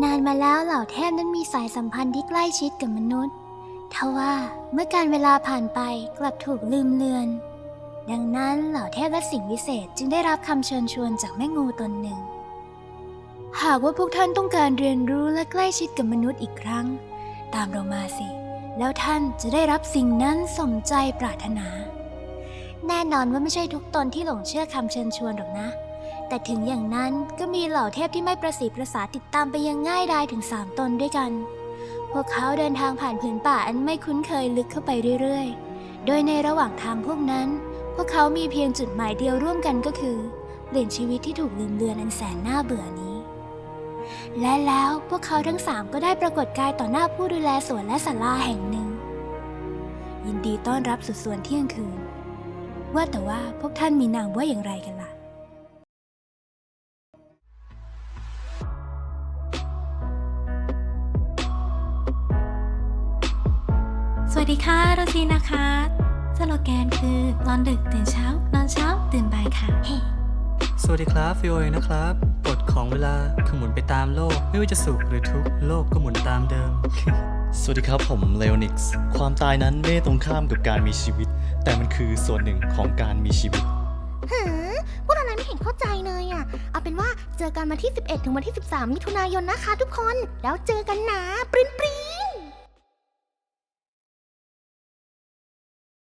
นานมาแล้วเหล่าเทพนั้นมีสายสัมพันธ์ที่ใกล้ชิดกับมนุษย์ทว่าเมื่อการเวลาผ่านไปกลับถูกลืมเลือน ดังนั้นเหล่าเทพและสิ่งวิเศษจึงได้รับคำเชิญชวนจากแม่งูตนหนึ่ง หากว่าพวกท่านต้องการเรียนรู้และใกล้ชิดกับมนุษย์อีกครั้ง ตามเรามาสิ แล้วท่านจะได้รับสิ่งนั้นสมใจปรารถนา แน่นอนว่าไม่ใช่ทุกตนที่หลงเชื่อคำเชิญชวนหรอกนะ แต่ถึงอย่างนั้นก็มีเหล่าเทพที่ไม่ประสีประสาติดตามไปยังง่ายดายถึงสามตนด้วยกัน พวกเขาเดินทางผ่านผืนป่าอันไม่คุ้นเคยลึกเข้าไปเรื่อยๆ โดยในระหว่างทางพวกนั้น พวกเขามีเพียงจุดหมายเดียวร่วมกันก็คือเปลี่ยนชีวิตที่ถูกลืมเลือนอันแสนน่าเบื่อนี้และแล้วพวกเขาทั้งสามก็ได้ปรากฏกายต่อหน้าผู้ดูแลสวนและศาลาแห่งหนึ่ง ยินดีต้อนรับสุดสวนเที่ยงคืน ว่าแต่ว่าพวกท่านมีนามว่าอย่างไรกันล่ะ วัสดีค่ะโรซีนะคะสโลแกนคือนอนดึกตื่นเช้านอนเช้าตื่นบ่ายค่ะเฮ้สวัสดีครับฟิโอเองนะครับกฎของเวลาคือหมุนไปตามโลก ไม่ว่าจะสุขหรือทุกข์โลกก็หมุนตามเดิม สวัสดีครับผมเลโอนิกส์ความตายนั้นไม่ได้ตรงข้ามกับการมีชีวิต แต่มันคือส่วนหนึ่งของการมีชีวิตหือพูดอะไรไม่เห็นเข้าใจเลยอะ เอาเป็นว่าเจอกันวันที่ 11 ถึงวันที่ 13 มิถุนายนนะคะทุกคน แล้วเจอกันนะปริ้นปริ้น